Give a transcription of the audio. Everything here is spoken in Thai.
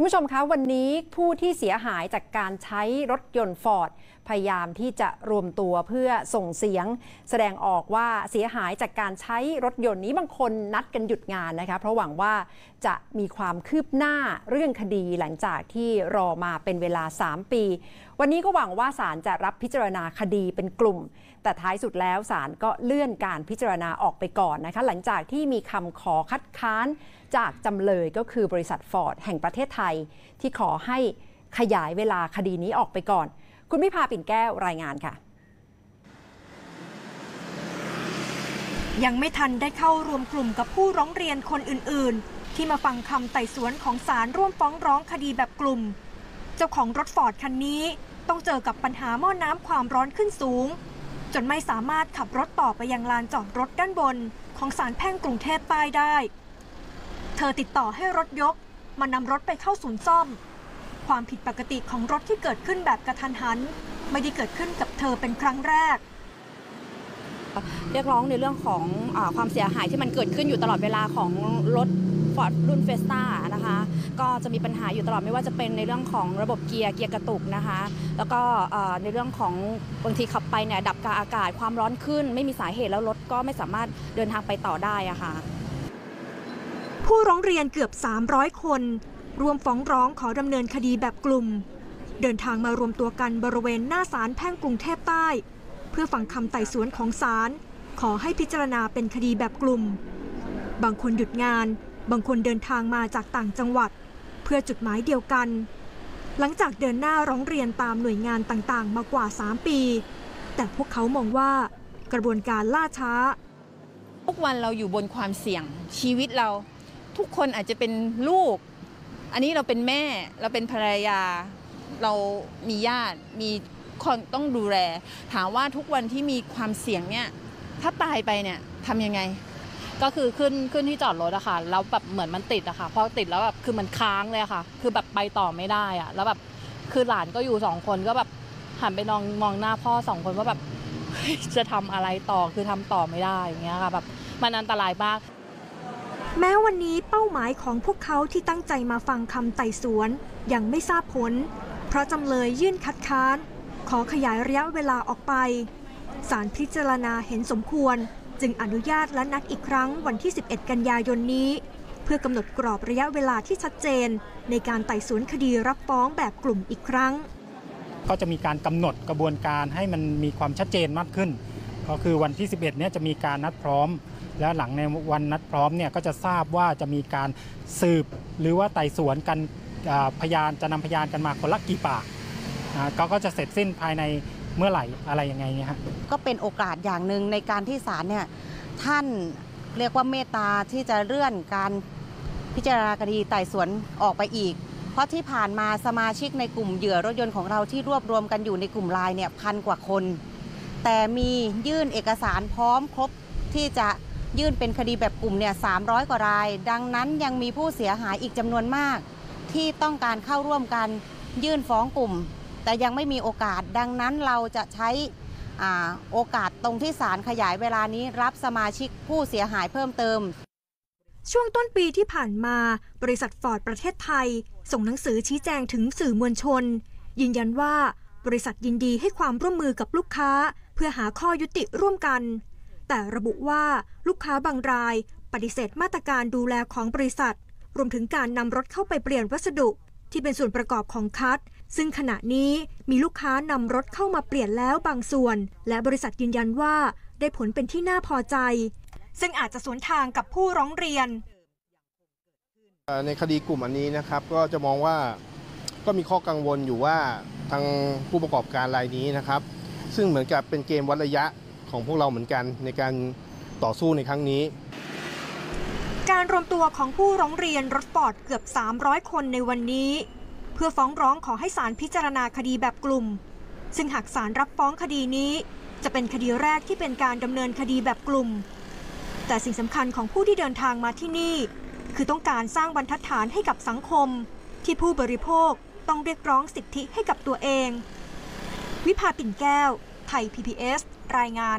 คุณผู้ชมคะวันนี้ผู้ที่เสียหายจากการใช้รถยนต์ฟอร์ดพยายามที่จะรวมตัวเพื่อส่งเสียง แสดงออกว่าเสียหายจากการใช้รถยนต์นี้บางคนนัดกันหยุดงานนะคะ เพราะหวังว่าจะมีความคืบหน้าเรื่องคดีหลังจากที่รอมาเป็นเวลา 3 ปี วันนี้ก็หวังว่าศาลจะรับพิจารณาคดีเป็นกลุ่ม แต่ท้ายสุดแล้วศาลก็เลื่อนการพิจารณาออกไปก่อนนะคะ หลังจากที่มีคำขอคัดค้านจากจำเลยก็คือบริษัทฟอร์ดแห่งประเทศไทยที่ขอให้ขยายเวลาคดีนี้ออกไปก่อน คุณพิพาปิ่นแก้วรายงานค่ะยังไม่ทันได้เข้ารวมกลุ่มกับผู้ร้องเรียนคนอื่น ๆ ที่มาฟังคำไต่สวนของศาลร่วมฟ้องร้องคดีแบบกลุ่ม เจ้าของรถฟอร์ดคันนี้ต้องเจอกับปัญหาหม้อน้ำความร้อนขึ้นสูง จนไม่สามารถขับรถต่อไปยังลานจอดรถด้านบน ของศาลแพ่งกรุงเทพใต้ได้ เธอติดต่อให้รถยก มานำรถไปเข้าศูนย์ซ่อม ความผิดปกติของรถที่เกิดขึ้นแบบกระทันหัน ไม่ได้เกิดขึ้นกับเธอเป็นครั้งแรกเรียกร้องในเรื่องของอความเสียหายที่มันเกิดขึ้นอยู่ตลอดเวลาของรถฟอร์ดรุ่นเฟสต้านะคะก็จะมีปัญหาอยู่ตลอดไม่ว่าจะเป็นในเรื่องของระบบเกียร์เกียร์กระตุกนะคะ แล้วก็ในเรื่องของบางทีขับไปเนี่ยดับกาอากาศความร้อนขึ้น ไม่มีสาเหตุแล้วรถก็ไม่สามารถเดินทางไปต่อได้อะค่ะ ผู้ร้องเรียนเกือบ 300 คน รวมฟ้องร้องขอดำเนินคดีแบบกลุ่ม เดินทางมารวมตัวกันบริเวณหน้าศาลแพ่งกรุงเทพใต้ เพื่อฟังคำไต่สวนของศาลขอให้พิจารณาเป็นคดีแบบกลุ่ม บางคนหยุดงาน บางคนเดินทางมาจากต่างจังหวัด เพื่อจุดหมายเดียวกัน หลังจากเดินหน้าร้องเรียนตามหน่วยงานต่างๆ มากว่า 3 ปี แต่พวกเขามองว่ากระบวนการล่าช้า ทุกวันเราอยู่บนความเสี่ยงชีวิตเรา ทุกคนอาจจะเป็นลูก อันนี้เราเป็นแม่เราเป็นภรรยา เรามีญาติมีคนต้องดูแล ถามว่าทุกวันที่มีความเสี่ยงเนี่ยถ้าตายไปเนี่ยทำยังไง ก็คือขึ้นขึ้นที่จอดรถอะค่ะแล้วแบบเหมือนมันติดอะค่ะพอติดแล้วแบบคือมันค้างเลยอะค่ะ คือแบบไปต่อไม่ได้อะแล้วแบบคือหลานก็อยู่สองคนก็แบบหันไปมองมองหน้าพ่อสองคนว่าแบบจะทำอะไรต่อคือทำต่อไม่ได้อย่างเงี้ยค่ะแบบมันอันตรายมาก แม้วันนี้เป้าหมายของพวกเขาที่ตั้งใจมาฟังคำไต่สวนยังไม่ทราบผล เพราะจำเลยยื่นคัดค้าน ขอขยายระยะเวลาออกไปศาลพิจารณาเห็นสมควร จึงอนุญาตและนัดอีกครั้งวันที่ 11 กันยายนนี้ เพื่อกำหนดกรอบระยะเวลาที่ชัดเจน ในการไต่สวนคดีรับฟ้องแบบกลุ่มอีกครั้ง ก็จะมีการกำหนดกระบวนการให้มันมีความชัดเจนมากขึ้น ก็คือวันที่ 11 เนี่ยจะมีการนัดพร้อม แล้วหลังในวันนัดพร้อมเนี่ยก็จะทราบว่าจะมีการสืบหรือว่าไต่สวนกันพยานจะนำพยานกันมาคนละกี่ปากอ่าก็ก็จะเสร็จสิ้นภายในเมื่อไหร่อะไรยังไงเนี่ยฮะก็เป็นโอกาสอย่างหนึ่งในการที่ศาลเนี่ยท่านเรียกว่าเมตตาที่จะเลื่อนการพิจารณาคดีไต่สวนออกไปอีก เพราะที่ผ่านมาสมาชิกในกลุ่มเหยื่อรถยนต์ของเราที่รวบรวมกันอยู่ในกลุ่มไลน์เนี่ยพันกว่าคน แต่มียื่นเอกสารพร้อมครบที่จะ ยื่นเป็นคดีแบบกลุ่มเนี่ย300 กว่าราย ดังนั้นยังมีผู้เสียหายอีกจำนวนมาก ที่ต้องการเข้าร่วมกันยื่นฟ้องกลุ่ม แต่ยังไม่มีโอกาส ดังนั้นเราจะใช้อโอกาสตรงที่ศาลขยายเวลานี้รับสมาชิกผู้เสียหายเพิ่มเติม ช่วงต้นปีที่ผ่านมา บริษัทฟอร์ดประเทศไทย ส่งหนังสือชี้แจงถึงสื่อมวลชน ยืนยันว่าบริษัทยินดีให้ความร่วมมือกับลูกค้า เพื่อหาข้อยุติร่วมกัน แต่ระบุว่าลูกค้าบางราย ปฏิเสธมาตรการดูแลของบริษัท รวมถึงการนำรถเข้าไปเปลี่ยนวัสดุ ที่เป็นส่วนประกอบของคัทซึ่งขณะนี้มีลูกค้านำรถเข้ามาเปลี่ยนแล้วบางส่วน และบริษัทยืนยันว่าได้ผลเป็นที่น่าพอใจ ซึ่งอาจจะสวนทางกับผู้ร้องเรียน ในคดีกลุ่มอันนี้นะครับ ก็จะมองว่าก็มีข้อกังวลอยู่ว่าทางผู้ประกอบการรายนี้นะครับ ซึ่งเหมือนกับเป็นเกมวัดระยะ ของพวกเราเหมือนกันในการต่อสู้ในครั้งนี้ การรวมตัวของผู้ร้องเรียนรถฟอร์ดเกือบ 300 คนในวันนี้ เพื่อฟ้องร้องขอให้ศาลพิจารณาคดีแบบกลุ่ม ซึ่งหากศาลรับฟ้องคดีนี้ จะเป็นคดีแรกที่เป็นการดำเนินคดีแบบกลุ่ม แต่สิ่งสำคัญของผู้ที่เดินทางมาที่นี่ คือต้องการสร้างบรรทัดฐานให้กับสังคม ที่ผู้บริโภคต้องเรียกร้องสิทธิให้กับตัวเอง วิภาปิ่นแก้ว ไทย PPS รายงาน